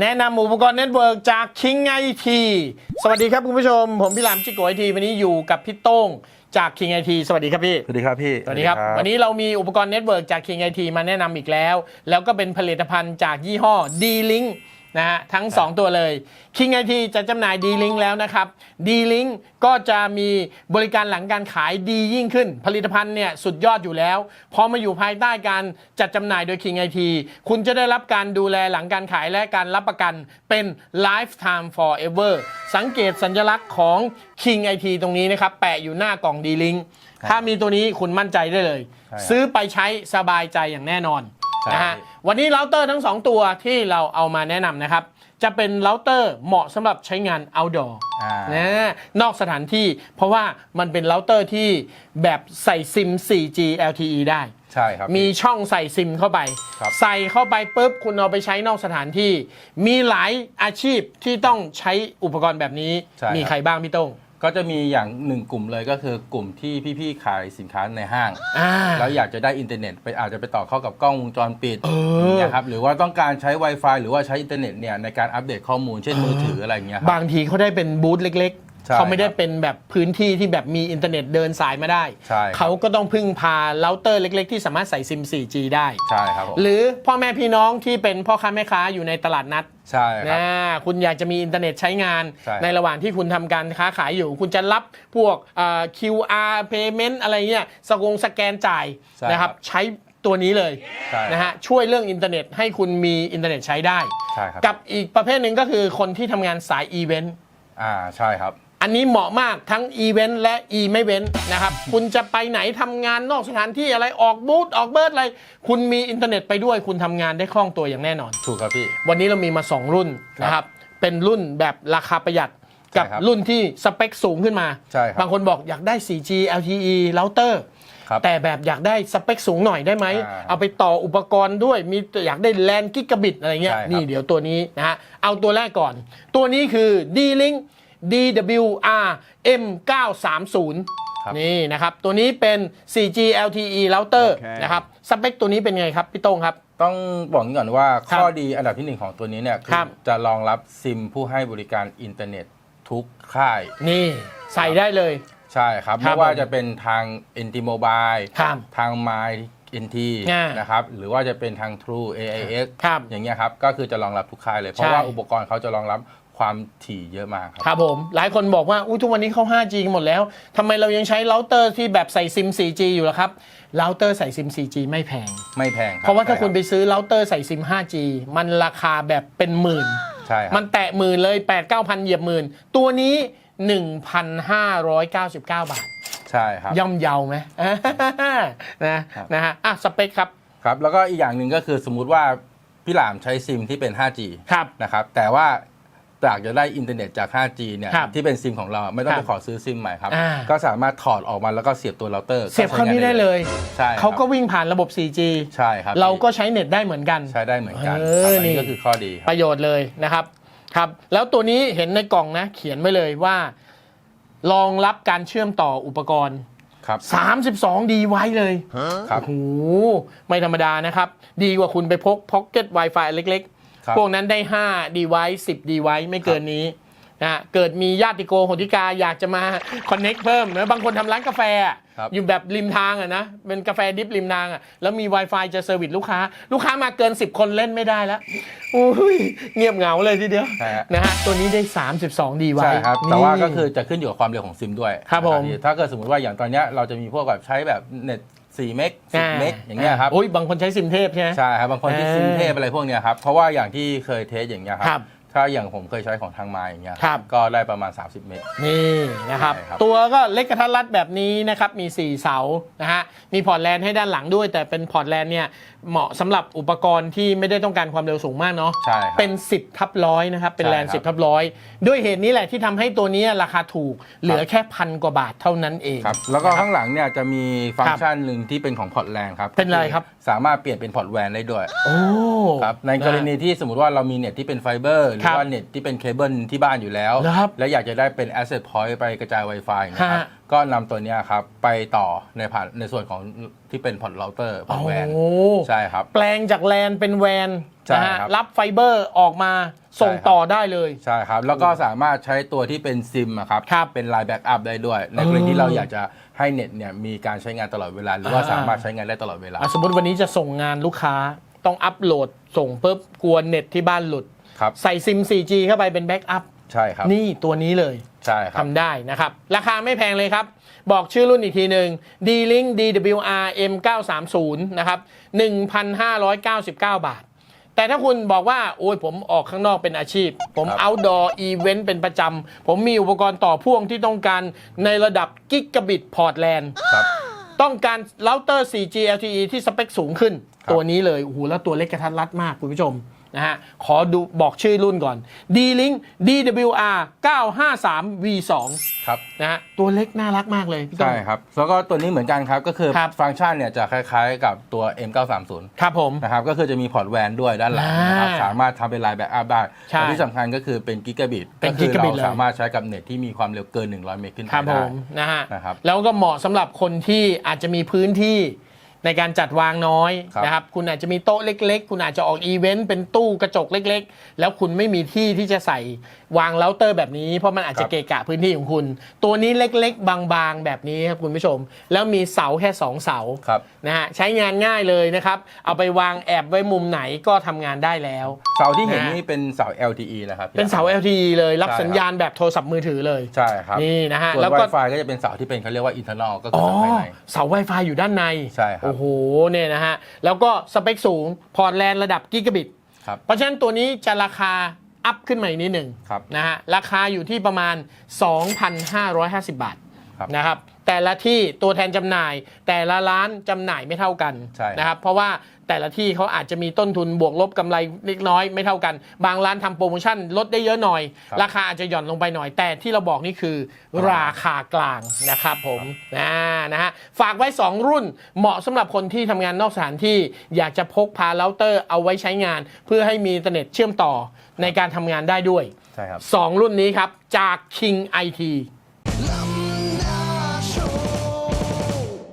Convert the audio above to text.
แนะนำอุปกรณ์เน็ตเวิร์กจาก King IT สวัสดีครับคุณผู้ชม ผมพี่หลามจิโกไอทีวันนี้อยู่กับพี่โต้งจาก King IT สวัสดีครับพี่ สวัสดีครับพี่ สวัสดีครับ วันนี้เรามีอุปกรณ์เน็ตเวิร์กจาก King IT มาแนะนำอีกแล้ว แล้วก็เป็นผลิตภัณฑ์จากยี่ห้อ D-Link นะฮะทั้ง 2 ตัวเลย King IT จะจำหน่าย D-Link แล้วนะครับ D-Link ก็จะมีบริการหลังการขายดียิ่งขึ้น ผลิตภัณฑ์เนี่ยสุดยอดอยู่แล้ว พอมาอยู่ภายใต้การจัดจำหน่ายโดย King IT คุณจะได้รับการดูแลหลังการขายและการรับประกันเป็น lifetime forever สังเกตสัญลักษณ์ของ King IT ตรงนี้นะครับ แปะอยู่หน้ากล่อง D-Link ถ้ามีตัวนี้คุณมั่นใจได้เลยใช่ครับซื้อไปใช้สบายใจอย่างแน่นอนใช่ นะฮะพี่วันนี้เราเตอร์ทั้ง 2 ตัวที่เราเอามาแนะนำนะครับ จะเป็นเราเตอร์เหมาะสำหรับใช้งาน outdoor อ่า นะนอกสถานที่เพราะว่ามันเป็นเราเตอร์ที่แบบใส่ซิม 4G LTE ได้ ใช่ครับ มีช่องใส่ซิมเข้าไป ครับ ใส่เข้าไปปุ๊บคุณเอาไปใช้นอกสถานที่ มีหลายอาชีพที่ต้องใช้อุปกรณ์แบบนี้ ใช่ครับมีใครบ้างพี่โต้ง ก็จะมีอย่างหนึ่งกลุ่มเลยก็คือกลุ่มที่พี่ๆขายสินค้าในห้าง อ่า แล้วอยากจะได้อินเทอร์เน็ตไปอาจจะไปต่อเข้ากับกล้องวงจรปิดเอออย่างเงี้ยครับหรือว่าต้องการใช้ Wi-Fi หรือว่าใช้อินเทอร์เน็ตเนี่ยในการอัปเดตข้อมูลเช่นมือถืออะไรอย่างเงี้ยครับ บางทีเขาได้เป็นบูธเล็ก ใช่ๆเขาไม่ได้ครับเป็นแบบพื้นที่ที่แบบมีอินเทอร์เน็ตเดินสายมาได้ ใช่ครับ เขาก็ต้องพึ่งพาเราเตอร์เล็ก ๆ ที่สามารถใส่ซิม 4G ได้ ใช่ครับผมหรือพ่อแม่พี่น้องที่เป็นพ่อค้าแม่ค้าอยู่ในตลาดนัดใช่ครับ นะคุณอยากจะมีอินเทอร์เน็ตใช้งานใช่ในระหว่างที่คุณทำการค้าขายอยู่ คุณจะรับพวกเอ่อ QR payment อะไรเงี้ยสกงสแกนจ่ายใช่นะครับใช้ตัวนี้เลยใช่นะฮะช่วยเรื่องอินเทอร์เน็ตให้คุณมีอินเทอร์เน็ตใช้ได้ ใช่ครับกับอีกประเภทหนึ่งก็คือคนที่ทำงานสายอีเวนต์ อ่าใช่ครับ อันนี้เหมาะมากทั้งอีเวนต์และอีไม่เว้นนะครับ คุณจะไปไหนทำงานนอกสถานที่อะไรออกบูธออกเบิร์ดอะไร คุณมีอินเทอร์เน็ตไปด้วย คุณทำงานได้คล่องตัวอย่างแน่นอน ถูกครับพี่ วันนี้เรามีมา 2 รุ่นนะครับ เป็นรุ่นแบบราคาประหยัดกับใช่ครับรุ่นที่สเปคสูงขึ้นมา ใช่ครับบางคนบอกอยากได้ 4G LTE router ครับแต่แบบอยากได้สเปคสูงหน่อยได้ไหม อ่าเอาไปต่ออุปกรณ์ด้วยมีอยากได้แลนกิกะบิตอะไรเงี้ยใช่ครับ นี่เดี๋ยวตัวนี้นะฮะเอาตัวแรกก่อน ตัวนี้คือ D-Link DWR M930 ครับ นี่นะครับ ตัวนี้เป็น 4G LTE router โอเค นะครับ สเปคตัวนี้เป็นไงครับ พี่โต้งครับ ต้องบอกอย่างนี้ก่อนว่าครับข้อดีอันดับที่หนึ่งของตัวนี้เนี่ยคืครัอบ จะรองรับซิมผู้ให้บริการอินเทอร์เน็ตทุกค่าย นี่ใส่ได้เลย ใช่ครับ ครับไม่ว่าผมจะเป็นทาง NT Mobile ครับทาง My NT อ่านะครับ หรือว่าจะเป็นทาง True AIS ครับอย่างเงี้ยครับ ก็คือจะรองรับทุกค่ายเลย เพใช่ราะว่าอุปกรณ์เขาจะรองรับ ความถี่เยอะมากครับ ครับผม หลายคนบอกว่าอุ้ยทุกวันนี้เข้า 5G กันหมดแล้วทำไมเรายังใช้เราเตอร์ที่แบบใส่ซิม 4G อยู่ล่ะครับเราเตอร์ใส่ซิม 4G ไม่แพง ไม่แพงครับเพราะว่าถ้าใช่คุณไปซื้อเราเตอร์ใส่ซิม 5G มันราคาแบบเป็นหมื่น ใช่ครับมันแตะหมื่นเลย 8 9 0 0เหยียบหมื่น ตัวนี้ 1,599 บาท ใช่ครับ ย่อมเยาไหม นะครับนะฮะอะสเปคครับ ครับ แล้วก็อีกอย่างหนึ่งก็คือสมมุติว่าพี่หลามใช้ซิมที่เป็น 5G ครับ นะครับ แต่ว่า อยากจะได้อินเทอร์เน็ตจาก 5G เนี่ยครับที่เป็นซิมของเราไม่ต้องครัไปบขอซื้อซิมใหม่ครับ อ่า ก็สามารถถอดออกมาแล้วก็เสียบตัวเราเตอร์เสียบเข้านี้ได้เลย ใช่ครับเขาก็วิ่งผ่านระบบ 4G ใช่ครับเราก็ใช้เน็ตได้เหมือนกัน ใช้ได้เหมือนกันเอครับออันนี่ นี้ก็คือข้อดีคปรับระโยชน์เลยนะครับครับ แล้วตัวนี้เห็นในกล่องนะ เขียนไว้เลยว่ารองรับการเชื่อมต่ออุปกรณ์ ครับ32 ดีไว้เลย ครับ โอ้โห ไม่ธรรมดานะครับ ดีกว่าคุณไปพกพ็อกเก็ต Wi-Fi เล็กครับๆ พวกนั้นได้5ดีไว้10ดีไว้ไม่เกินนี้นะฮะเกิดมีญาติโกโหติกาอยากจะมาคอนเน็กเพิ่มนะบางคนทำร้านกาแฟอะครับอยู่แบบริมทางอะนะเป็นกาแฟดิฟริมทางอะแล้วมี Wi-Fi จะเซอร์วิสลูกค้า ลูกค้ามาเกิน 10 คนเล่นไม่ได้แล้วอุ้ยเงียบเหงาเลยทีเดียวใช่ฮะ นะฮะตัวนี้ได้ 32ดีไว้ใช่ครับ แต่ว่านี่ก็คือจะขึ้นอยู่กับความเร็วของซิมด้วยครับผมนะถ้าเกิดสมมติว่าอย่างตอนเนี้ยเราจะมีพวกแบบใช้แบบเน็ต 4เมก10เมกอย่างเงี้ยครับโอ้ยบางคนใช้ซิมเทพใช่ไหมใช่ครับบางคนที่เออซิมเทพอะไรพวกเนี้ยครับเพราะว่าอย่างที่เคยเทสอย่างเงี้ยคครัรับ ถ้าอย่างผมเคยใช้ของทางมาอย่างเงี้ยครับ ก็ได้ประมาณ 30 เมกนี่นะครับ ใช่ครับ ตัวก็เล็กกระทัดรัดแบบนี้นะครับ มี 4 เสานะฮะมีพอร์ตแลนให้ด้านหลังด้วย แต่เป็นพอร์ตแลนเนี่ยเหมาะสำหรับอุปกรณ์ที่ไม่ได้ต้องการความเร็วสูงมากเนาะใช่ครับ เป็น 10ทับร้อยนะครับ เป็นใช่แลนครับ 10ทับร้อยด้วยเหตุนี้แหละที่ทำให้ตัวนี้ราคาถูกเหลือแค่พันกว่าบาทเท่านั้นเอง ครับแล้วก็ข้างหลังเนี่ยจะมีฟังก์ชันหนึ่งที่เป็นของพอร์ตแลนครับเป็นอะไรครับ สามารถเปลี่ยนเป็นพอร์ตแวนได้ด้วยโอ้ครับในกรณีที่สมมติว่าเรามีเน็ตที่เป็นไฟเบอร์หรืครัอบว่าเน็ตที่เป็นเคเบิลที่บ้านอยู่แล้วเหรอครับแล้วอยากจะได้เป็น asset point ไปกระจาย Wi-Fi นะครับฮะก็นำตัวเนี้ยครับ ไปต่อในผ่านในส่วนของที่เป็นพอร์ตเราเตอร์พอร์ตแวนโอ้ใช่ครับ แปลงจากแลนเป็นแวนใช่นะฮะครับรับไฟเบอร์ออกมาส่งใช่ครับต่อได้เลย ใช่ครับ แล้วก็สามารถใช้ตัวที่เป็นซิมอะครับครับเป็นไลน์แบ็กอัพได้ด้วย ในกรณีที่เราอยากจะให้เน็ตเนี่ยมีการใช้งานตลอดเวลา หรือว่าอ่าสามารถใช้งานได้ตลอดเวลาอะสมมติวันนี้จะส่งงานลูกค้าต้องอัปโหลดส่งปุ๊บกลัวเน็ตที่บ้านหลุด ครับ ใส่ซิม 4G เข้าไปเป็นแบ็กอัพใช่ครับนี่นี่ตัวนี้เลยใช่ครับ ทำได้นะครับ ราคาไม่แพงเลยครับ บอกชื่อรุ่นอีกทีหนึ่ง D-Link DWR M930 นะครับ 1,599 บาท แต่ถ้าคุณบอกว่า โอ้ยผมออกข้างนอกเป็นอาชีพ ผม ครับ outdoor event เป็นประจำ ผมมีอุปกรณ์ต่อพ่วงที่ต้องการในระดับกิกะบิตพอร์ตแลนด์ครับ ต้องการเราเตอร์ 4G LTE ที่สเปคสูงขึ้น ครับ ตัวนี้เลย โอ้โห แล้วตัวเล็กกระทัดรัดมากคุณผู้ชม นะฮะ ขอดูบอกชื่อรุ่นก่อน D-Link DWR 953 V2 ครับนะฮะตัวเล็กน่ารักมากเลยพี่ต้น ใช่ครับ แล้วก็ตัวนี้เหมือนกันครับ ก็คือครับ ฟังก์ชันเนี่ยจะคล้ายๆกับตัว M930 ครับผม นะครับ ก็คือจะมีพอร์ตแวนด้วยด้านหลังนะครับ อ่าสามารถทำเป็นไลน์แบ็กอัพได้ใช่และที่สำคัญก็คือเป็นกิกะบิตเป็นก็คือ gigabit เลย เราสามารถใช้กับเน็ตที่มีความเร็วเกิน 100 เมกขึ้นไปครับผได้ มนะฮะ นะครับแล้วก็เหมาะสำหรับคนที่อาจจะมีพื้นที่ ในการจัดวางน้อยครับ นะครับ คุณอาจจะมีโต๊ะเล็ก ๆ คุณอาจจะออกอีเวนต์เป็นตู้กระจกเล็ก ๆ แล้วคุณไม่มีที่ที่จะใส่วางเราเตอร์แบบนี้ เพราะมันอาจจะเกะกะพื้นที่ของคุณ ตัวนี้เล็กๆ บางๆ แบบนี้ครับคุณผู้ชม แล้วมีเสาแค่สองเสา ครับ นะฮะใช้งานง่ายเลยนะครับ เอาไปวางแอบไว้มุมไหนก็ทำงานได้แล้ว เสาที่เห็นนะ นี่เป็นเสา LTE นะครับเป็นเสา LTE เลยรับใช่ครับสัญญาณแบบโทรศัพท์มือถือเลยใช่ครับนี่นะฮะส่วน แล้วก็ Wi-Fi ก็จะเป็นเสาที่เป็นเขาเรียกว่า internal ก็คือ๋ออเสาภายใน เสา Wi-Fi อยู่ด้านในใช่ครับ โอ้โหเนี่ยนะฮะ แล้วก็สเปคสูงพอร์ตแลนระดับกิกะบิตครับ เพราะฉะนั้นตัวนี้จะราคาอัพขึ้นมาอีกนิดหนึ่งครับนะฮะ ราคาอยู่ที่ประมาณ 2,550 บาทครับนะครับ แต่ละที่ตัวแทนจำหน่าย แต่ละร้านจำหน่ายไม่เท่ากันใช่นะครับเพราะว่าแต่ละที่เขาอาจจะมีต้นทุนบวกลบกำไรเล็กน้อยไม่เท่ากัน บางร้านทำโปรโมชั่นลดได้เยอะหน่อยครับราคาอาจจะหย่อนลงไปหน่อย แต่ที่เราบอกนี่คือราคากลางนะครับผมนะนะฮะฝากไว้ 2 รุ่นเหมาะสำหรับคนที่ทำงานนอกสถานที่อยากจะพกพาเราเตอร์เอาไว้ใช้งาน เพื่อให้มีอินเทอร์เน็ตเชื่อมต่อในการทำงานได้ด้วยใช่ครับ2รุ่นนี้ครับจาก King IT